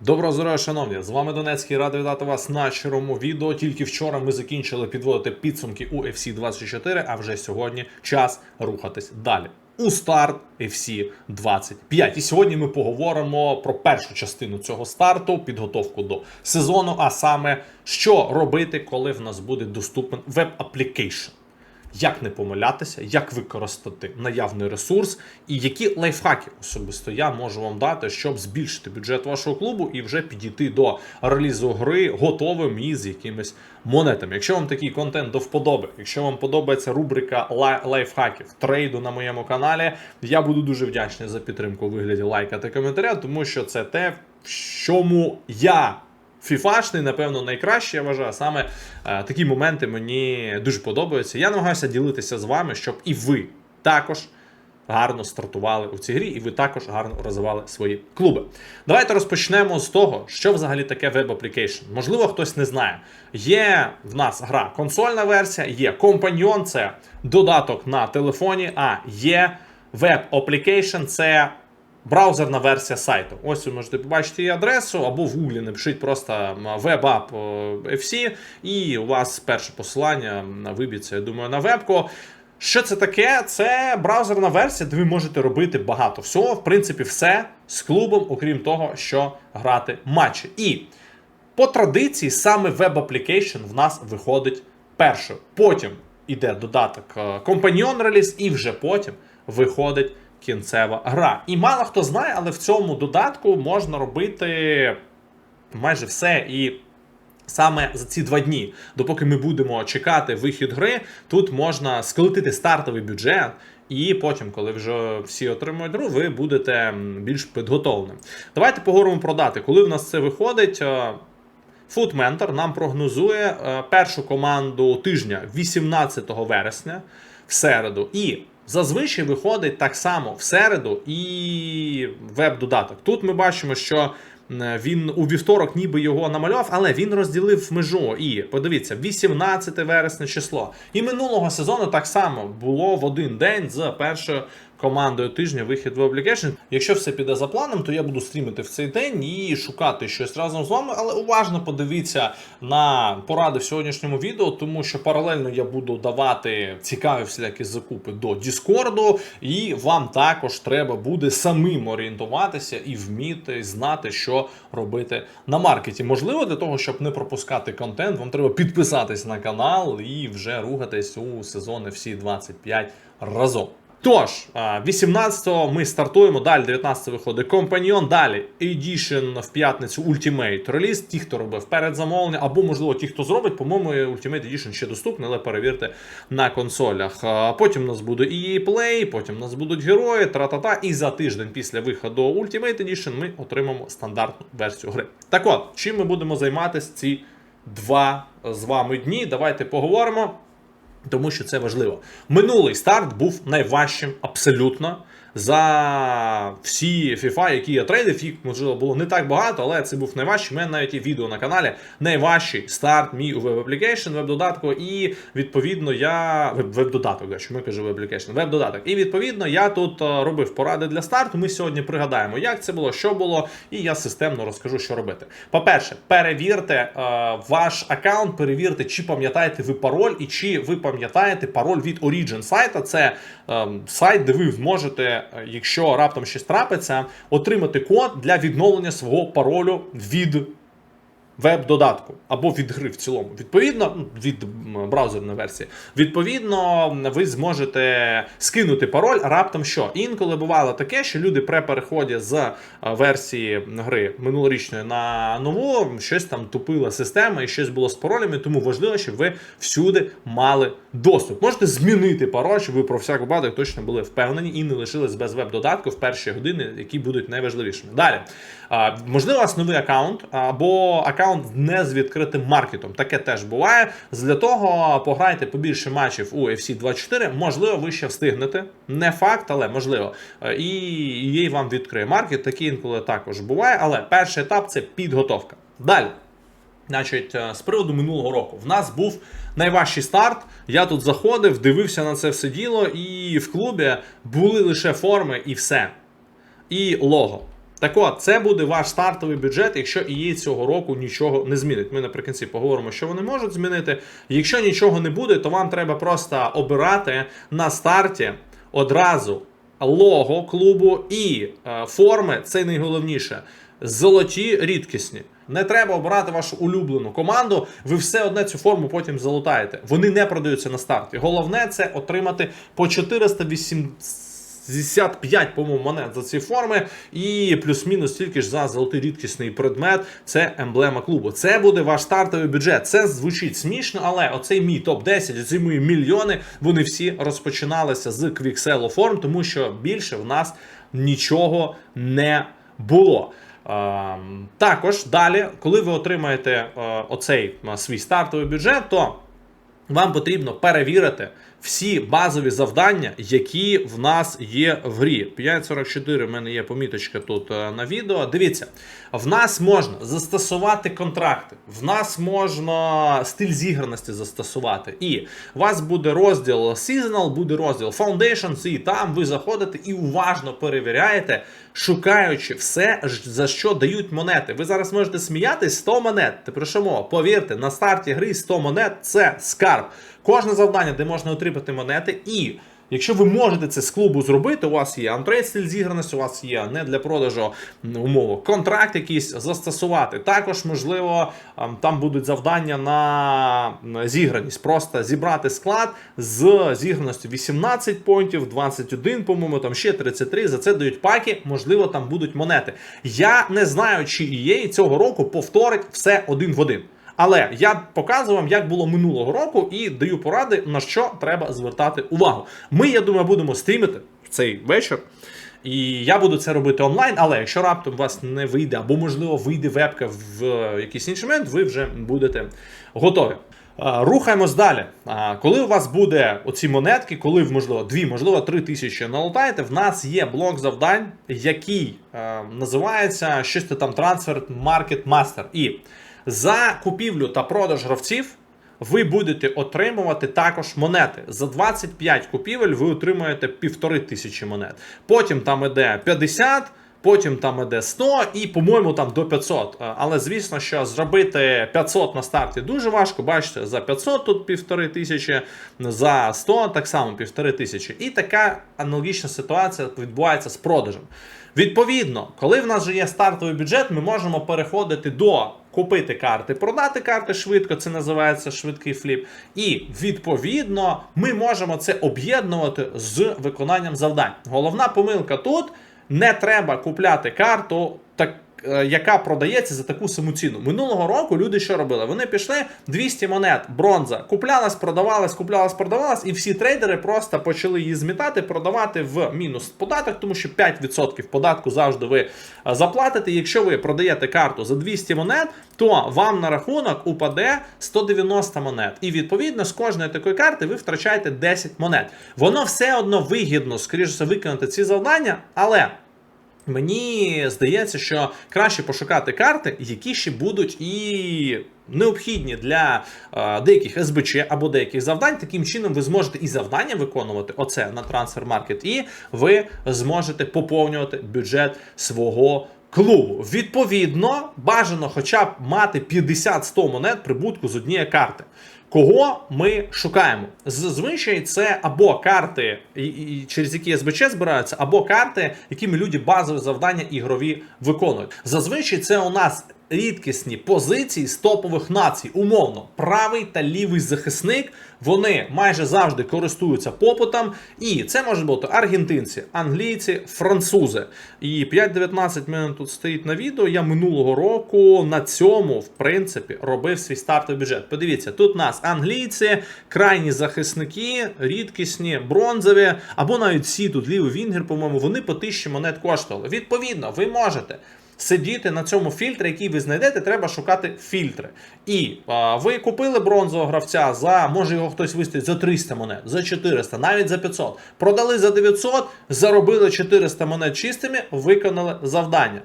Доброго здоров'я, шановні! З вами Донецький радий вітати вас на щирому відео. Тільки вчора ми закінчили підводити підсумки у FC 24, а вже сьогодні час рухатись далі. У старт FC 25. І сьогодні ми поговоримо про першу частину цього старту, підготовку до сезону, а саме що робити, коли в нас буде доступен веб-аплікейшн. Як не помилятися, як використати наявний ресурс, і які лайфхаки особисто я можу вам дати, щоб збільшити бюджет вашого клубу і вже підійти до релізу гри готовим і з якимись монетами. Якщо вам такий контент до вподоби, якщо вам подобається рубрика лайфхаків трейду на моєму каналі, я буду дуже вдячний за підтримку у вигляді лайка та коментаря, тому що це те, в чому я Фіфашний, напевно, найкраще, я вважаю. Саме е, такі моменти мені дуже подобаються. Я намагаюся ділитися з вами, щоб і ви також гарно стартували у цій грі, і ви також гарно розвивали свої клуби. Давайте розпочнемо з того, що взагалі таке веб-аплікейшн. Можливо, хтось не знає. Є в нас гра консольна версія, є компаньйон, це додаток на телефоні, а є веб-аплікейшн, це браузерна версія сайту. Ось ви можете побачити її адресу, або в Google напишіть просто WebApp FC, і у вас перше посилання виб'ється, я думаю, на вебку. Що це таке? Це браузерна версія, де ви можете робити багато всього. В принципі, все з клубом, окрім того, що грати матчі. І по традиції саме веб-аплікейшн в нас виходить першою. Потім іде додаток е, Companion реліз, і вже потім виходить кінцева гра. І мало хто знає, але в цьому додатку можна робити майже все. І саме за ці два дні, допоки ми будемо чекати вихід гри, тут можна сколотити стартовий бюджет. І потім, коли вже всі отримують гру, ви будете більш підготовленим. Давайте поговоримо про дати. Коли в нас це виходить, Mentor нам прогнозує е, першу команду тижня 18 вересня в середу. І зазвичай виходить так само в середу і веб-додаток. Тут ми бачимо, що він у вівторок ніби його намалював, але він розділив межу. І подивіться, 18 вересня число. І минулого сезону так само було в один день з першою командою тижня вихід в Obligation. Якщо все піде за планом, то я буду стрімити в цей день і шукати щось разом з вами, але уважно подивіться на поради в сьогоднішньому відео, тому що паралельно я буду давати цікаві всілякі закупи до Діскорду, і вам також треба буде самим орієнтуватися і вміти знати, що робити на маркеті. Можливо, для того, щоб не пропускати контент, вам треба підписатись на канал і вже рухатись у сезони всі 25 разом. Тож, а, 18-го ми стартуємо, далі 19 виходить компаньйон, далі Edition в п'ятницю Ultimate реліз. Ті, хто робив передзамовлення, або, можливо, ті, хто зробить, по-моєму, Ultimate Edition ще доступний, але перевірте на консолях. Потім у нас буде EA Play, потім у нас будуть герої, тра-та-та. І за тиждень після виходу Ultimate Edition ми отримаємо стандартну версію гри. Так от, чим ми будемо займатися ці два з вами дні? Давайте поговоримо. Тому що це важливо. Минулий старт був найважчим абсолютно за всі FIFA, які я трейдив. Їх можливо було не так багато, але це був найважчий. У мене навіть є відео на каналі. Найважчий старт мій у веб-аплікейшн, веб-додатку. І відповідно я веб- веб-додаток, да, що ми кажемо веб-аплікейшн, веб-додаток. І відповідно я тут е, робив поради для старту. Ми сьогодні пригадаємо, як це було, що було, і я системно розкажу, що робити. По-перше, перевірте е, ваш аккаунт, перевірте, чи пам'ятаєте ви пароль, і чи ви пам'ятаєте пароль від Origin сайта. Це е, сайт, де ви зможете, якщо раптом щось трапиться, отримати код для відновлення свого паролю від веб-додатку або від гри в цілому. Відповідно, ну, від браузерної версії. Відповідно, ви зможете скинути пароль раптом що. Інколи бувало таке, що люди при переході з е, версії гри минулорічної на нову, щось там тупила система і щось було з паролями, тому важливо, щоб ви всюди мали доступ. Можете змінити пароль, щоб ви про всяк випадок точно були впевнені і не лишились без веб-додатку в перші години, які будуть найважливішими. Далі, можливо, новий аккаунт або аккаунт не з відкритим маркетом. Таке теж буває. Для того пограйте побільше матчів у FC 24. Можливо, ви ще встигнете. Не факт, але можливо. Е, І їй вам відкриє маркет. Такі інколи також буває. Але перший етап це підготовка. Далі. Значить, е, з приводу минулого року в нас був найважчий старт. Я тут заходив, дивився на це все діло, і в клубі були лише форми і все. І лого. Так от, це буде ваш стартовий бюджет, якщо і цього року нічого не змінить. Ми наприкінці поговоримо, що вони можуть змінити. Якщо нічого не буде, то вам треба просто обирати на старті одразу лого клубу і е, форми. Це найголовніше. Золоті рідкісні. Не треба обирати вашу улюблену команду. Ви все одне цю форму потім залутаєте. Вони не продаються на старті. Головне це отримати по 485, по-моєму, монет за ці форми, і плюс-мінус стільки ж за золотий рідкісний предмет. Це емблема клубу. Це буде ваш стартовий бюджет. Це звучить смішно, але оцей мій топ 10 оці мої мільйони, вони всі розпочиналися з квіксело форм, тому що більше в нас нічого не було. Ем, Також далі, коли ви отримаєте е, оцей е, свій стартовий бюджет, то вам потрібно перевірити всі базові завдання, які в нас є в грі. 5.44 в мене є поміточка тут е, на відео. Дивіться, в нас можна застосувати контракти, в нас можна стиль зіграності застосувати. І у вас буде розділ Seasonal, буде розділ Foundations, і там ви заходите і уважно перевіряєте, шукаючи все, за що дають монети. Ви зараз можете сміятись 100 монет. Ти про що мова? Повірте, на старті гри 100 монет це скарб. Кожне завдання, де можна отримати монети, і якщо ви можете це з клубу зробити, у вас є антрейд стиль зіграності, у вас є не для продажу м, умови, контракт якийсь застосувати. Також, можливо, там будуть завдання на зіграність. Просто зібрати склад з зіграності 18 понтів, 21, по-моєму, там ще 33. За це дають паки, можливо, там будуть монети. Я не знаю, чи EA цього року повторить все один в один. Але я показую вам, як було минулого року, і даю поради, на що треба звертати увагу. Ми, я думаю, будемо стрімити в цей вечір. І я буду це робити онлайн, але якщо раптом вас не вийде, або можливо вийде вебка в е, якийсь інший момент, ви вже будете готові. Е, Рухаємось далі. А, Коли у вас буде оці монетки, коли можливо, дві, можливо, три тисячі налутаєте, в нас є блок завдань, який е, називається щось там трансфер Market Master. І за купівлю та продаж гравців ви будете отримувати також монети. За 25 купівель ви отримаєте півтори тисячі монет. Потім там іде 50. Потім там іде 100 і, по-моєму, там до 500. Е, Але звісно, що зробити 500 на старті дуже важко. Бачите, за 500 тут півтори тисячі, за 100 так само півтори тисячі. І така аналогічна ситуація відбувається з продажем. Відповідно, коли в нас вже є стартовий бюджет, ми можемо переходити до купити карти, продати карти швидко, це називається швидкий фліп. І відповідно ми можемо це об'єднувати з виконанням завдань. Головна помилка тут не треба купляти карту, так, яка продається за таку саму ціну. Минулого року люди що робили? Вони пішли 200 монет, бронза, куплялась, продавалась, куплялась, продавалась, і всі трейдери просто почали її змітати, продавати в мінус податок, тому що 5% податку завжди ви е, заплатите. Якщо ви продаєте карту за 200 монет, то вам на рахунок упаде 190 монет. І відповідно з кожної такої карти ви втрачаєте 10 монет. Воно все одно вигідно, скоріше все, виконати ці завдання, але. Мені здається, що краще пошукати карти, які ще будуть і необхідні для е, деяких СБЧ або деяких завдань. Таким чином, ви зможете і завдання виконувати оце на трансфер маркет, і ви зможете поповнювати бюджет свого. Клубу відповідно бажано, хоча б мати 50-100 монет прибутку з однієї карти. Кого ми шукаємо? Зазвичай це або карти, через які СБЧ збираються, або карти, якими люди базові завдання ігрові виконують. Зазвичай це у нас рідкісні позиції з топових націй. Умовно, правий та лівий захисник. Вони майже завжди користуються попитом. І це можуть бути аргентинці, англійці, французи. І 5.19 в мене тут стоїть на відео. Я минулого року на цьому, в принципі, робив свій стартовий бюджет. Подивіться, тут нас англійці, крайні захисники, рідкісні, бронзові, або навіть всі тут лівий вінгер, по-моєму, вони по 1000 монет коштували. Відповідно, ви можете. Сидіти на цьому фільтрі, який ви знайдете, треба шукати фільтри. І а, ви купили бронзового гравця за, може його хтось виставить за 300 монет, за 400, навіть за 500. Продали за 900, заробили 400 монет чистими, виконали завдання.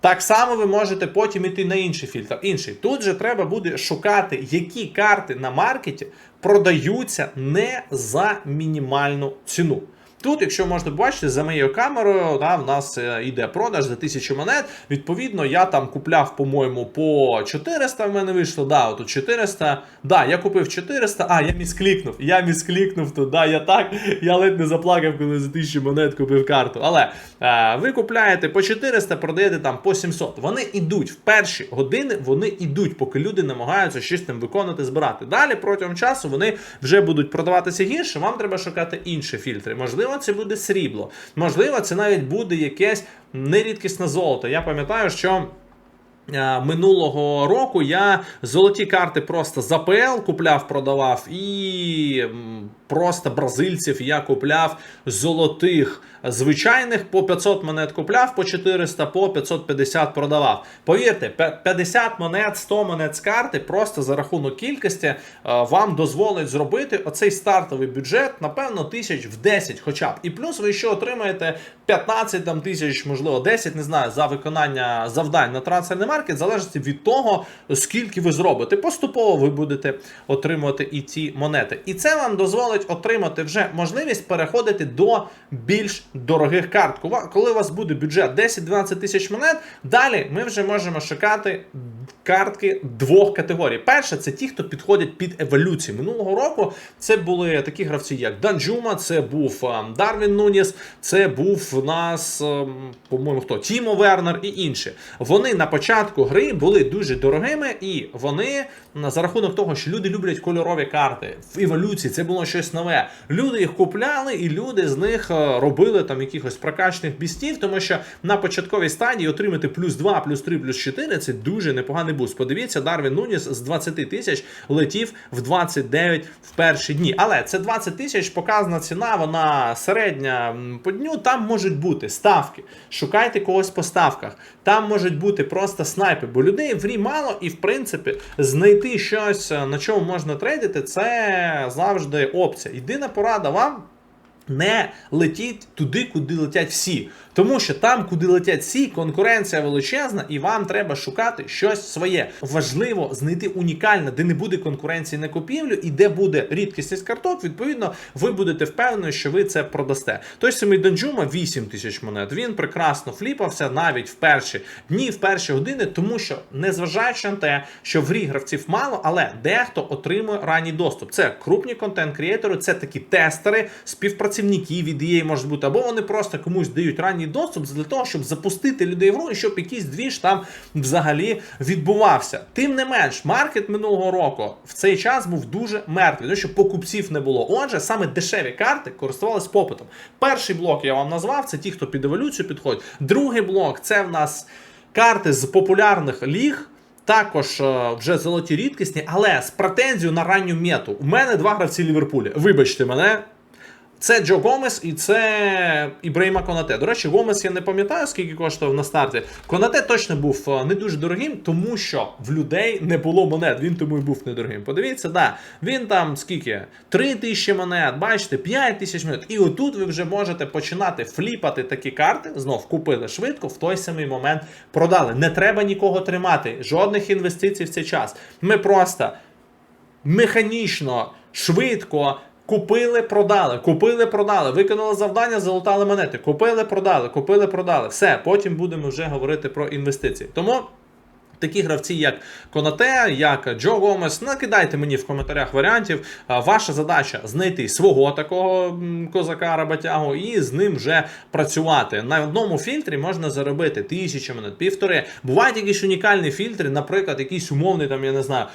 Так само ви можете потім іти на інший фільтр. Інший. Тут же треба буде шукати, які карти на маркеті продаються не за мінімальну ціну. Тут, якщо можете бачити, за моєю камерою, да, в нас е, йде продаж за 1000 монет. Відповідно, я там купляв, по-моєму, по 400 в мене вийшло. Да, отут 400. Да, я купив 400. А, я місклікнув. Я місклікнув тут. Да, я так. Я ледь не заплакав, коли за 1000 монет купив карту. Але е, ви купляєте по 400, продаєте там по 700. Вони йдуть в перші години, вони йдуть, поки люди намагаються щось там виконати, збирати. Далі протягом часу вони вже будуть продаватися гірше. Вам треба шукати інші фільтри. Можливо, це буде срібло. Можливо, це навіть буде якесь нерідкісне золото. Я пам'ятаю, що. Е, Минулого року я золоті карти просто за ПЛ купляв, продавав, і просто бразильців я купляв золотих звичайних по 500 монет купляв, по 400, по 550 продавав. Повірте, 50 монет, 100 монет з карти просто за рахунок кількості е, вам дозволить зробити оцей стартовий бюджет, напевно, тисяч в 10 хоча б. І плюс ви ще отримаєте 15 там, тисяч, можливо, 10, не знаю, за виконання завдань на трансферний маркет, залежить від того, скільки ви зробите. Поступово ви будете отримувати і ці монети. І це вам дозволить отримати вже можливість переходити до більш дорогих карт. Коли у вас буде бюджет 10-12 тисяч монет, далі ми вже можемо шукати картки двох категорій. Перше, це ті, хто підходять під еволюцію. Минулого року це були такі гравці, як Данджума, це був ем, Дарвін Нуніс, це був у нас, ем, по-моєму, хто Тімо Вернер і інші. Вони на початку гри були дуже дорогими, і вони за рахунок того, що люди люблять кольорові карти в еволюції, це було щось нове. Люди їх купляли, і люди з них е, робили там якихось прокачних бістів, тому що на початковій стадії отримати плюс 2, плюс 3, плюс 4 це дуже непоганий буст. Подивіться, Дарвін Нуніс з 20 тисяч летів в 29 в перші дні. Але це 20 тисяч показана ціна, вона середня по дню. Там можуть бути ставки. Шукайте когось по ставках. Там можуть бути просто снайпи, бо людей в грі мало, і в принципі знайти щось, е, на чому можна трейдити, це завжди опція. Єдина порада вам. Не летіть туди, куди летять всі. Тому що там, куди летять всі, конкуренція величезна, і вам треба шукати щось своє. Важливо знайти унікальне, де не буде конкуренції на купівлю і де буде рідкісність карток. Відповідно, ви будете впевнені, що ви це продасте. Той самий Данджума 8 тисяч монет. Він прекрасно фліпався навіть в перші дні, в перші години, тому що, незважаючи на те, що в грі гравців мало, але дехто отримує ранній доступ. Це крупні контент-креатори, це такі тестери, співпрацівники від EA можуть бути, або вони просто комусь дають ранній доступ для того, щоб запустити людей в гру і щоб якийсь двіж там взагалі відбувався. Тим не менш, маркет минулого року в цей час був дуже мертвий, тому що покупців не було. Отже, саме дешеві карти користувалися попитом. Перший блок я вам назвав, це ті, хто під еволюцію підходить. Другий блок це в нас карти з популярних ліг. Також е, вже золоті рідкісні, але з претензією на ранню мету. У мене два гравці Ліверпуля. Вибачте мене. Це Джо Гомес і це Ібраїма Конате. До речі, Гомес я не пам'ятаю, скільки коштував на старті. Конате точно був е, не дуже дорогим, тому що в людей не було монет. Він тому і був недорогим. Подивіться, да, він там скільки? 3 тисячі монет, бачите, 5 тисяч монет. І отут ви вже можете починати фліпати такі карти. Знов купили швидко, в той самий момент продали. Не треба нікого тримати, жодних інвестицій в цей час. Ми просто механічно, швидко. Купили, продали, купили, продали, виконали завдання, залутали монети. Купили, продали, купили, продали. Все, потім будемо вже говорити про інвестиції. Тому такі гравці, як Конате, як Джо Гомес, накидайте мені в коментарях варіантів. Ваша задача знайти свого такого козака роботягу і з ним вже працювати. На одному фільтрі можна заробити тисячу монет, півтори. Бувають якісь унікальні фільтри, наприклад, якийсь умовний, там, я не знаю,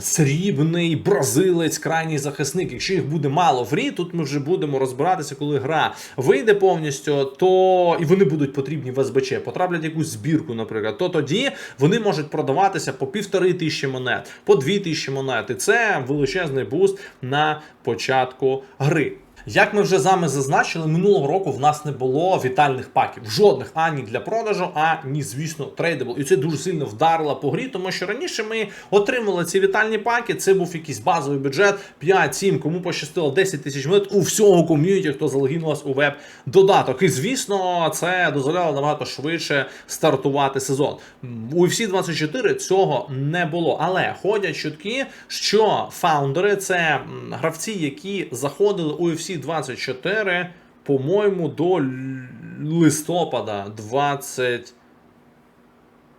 срібний бразилець, крайній захисник. Якщо їх буде мало в грі, тут ми вже будемо розбиратися, коли гра вийде повністю, то і вони будуть потрібні в СБЧ, потраплять якусь збірку, наприклад, то тоді вони можуть продаватися по півтори тисячі монет, по дві тисячі монет. І це величезний буст на початку гри. Як ми вже з вами зазначили, минулого року в нас не було вітальних паків. Жодних ані для продажу, ані, звісно, трейдабл. І це дуже сильно вдарило по грі, тому що раніше ми отримали ці вітальні паки. Це був якийсь базовий бюджет 5-7, кому пощастило 10 тисяч монет у всього ком'юніті, хто залогінувався у веб-додаток. І звісно, це дозволяло набагато швидше стартувати сезон. У UFC 24 цього не було. Але ходять чутки, що фаундери це гравці, які заходили у UFC 24 по-моєму, до листопада 20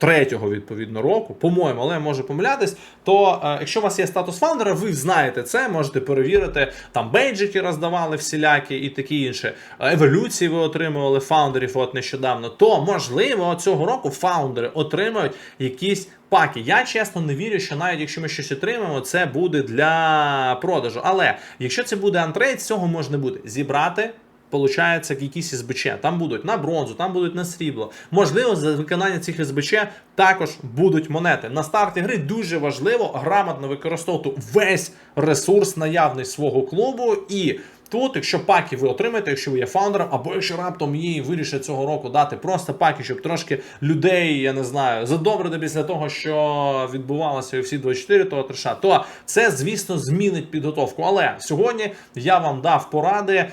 третього відповідно року, по-моєму, але я можу помилятись. То е, якщо у вас є статус фаундера, ви знаєте це, можете перевірити. Там бейджики роздавали всілякі і такі інше. Еволюції ви отримували фаундерів от нещодавно. То можливо цього року фаундери отримають якісь. Паки, я чесно не вірю, що навіть якщо ми щось отримаємо, це буде для продажу. Але якщо це буде антрейд, цього можна буде зібрати, Получається, якісь СБЧ. Там будуть на бронзу, там будуть на срібло. Можливо, за виконання цих СБЧ також будуть монети. На старті гри дуже важливо грамотно використовувати весь ресурс наявний свого клубу. І тут, якщо паки ви отримаєте, якщо ви є фаундером, або якщо раптом її вирішить цього року дати просто паки, щоб трошки людей, я не знаю, задобрити після того, що відбувалося у всі 24 того треша, то це, звісно, змінить підготовку. Але сьогодні я вам дав поради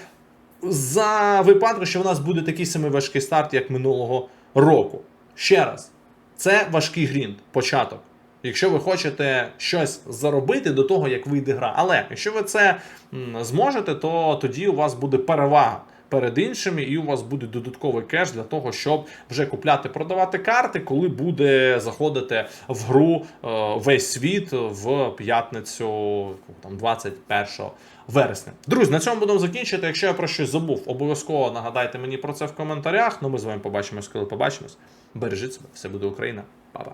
за випадку, що в нас буде такий самий важкий старт, як минулого року. Ще раз, це важкий грінт, початок. Якщо ви хочете щось заробити до того, як вийде гра. Але якщо ви це зможете, то тоді у вас буде перевага перед іншими, і у вас буде додатковий кеш для того, щоб вже купляти, продавати карти, коли буде заходити в гру е, весь світ в п'ятницю там 21 вересня. Друзі, на цьому будемо закінчити. Якщо я про щось забув, обов'язково нагадайте мені про це в коментарях. Ну ми з вами побачимось, коли побачимось. Бережіть себе, все буде Україна. Па-па.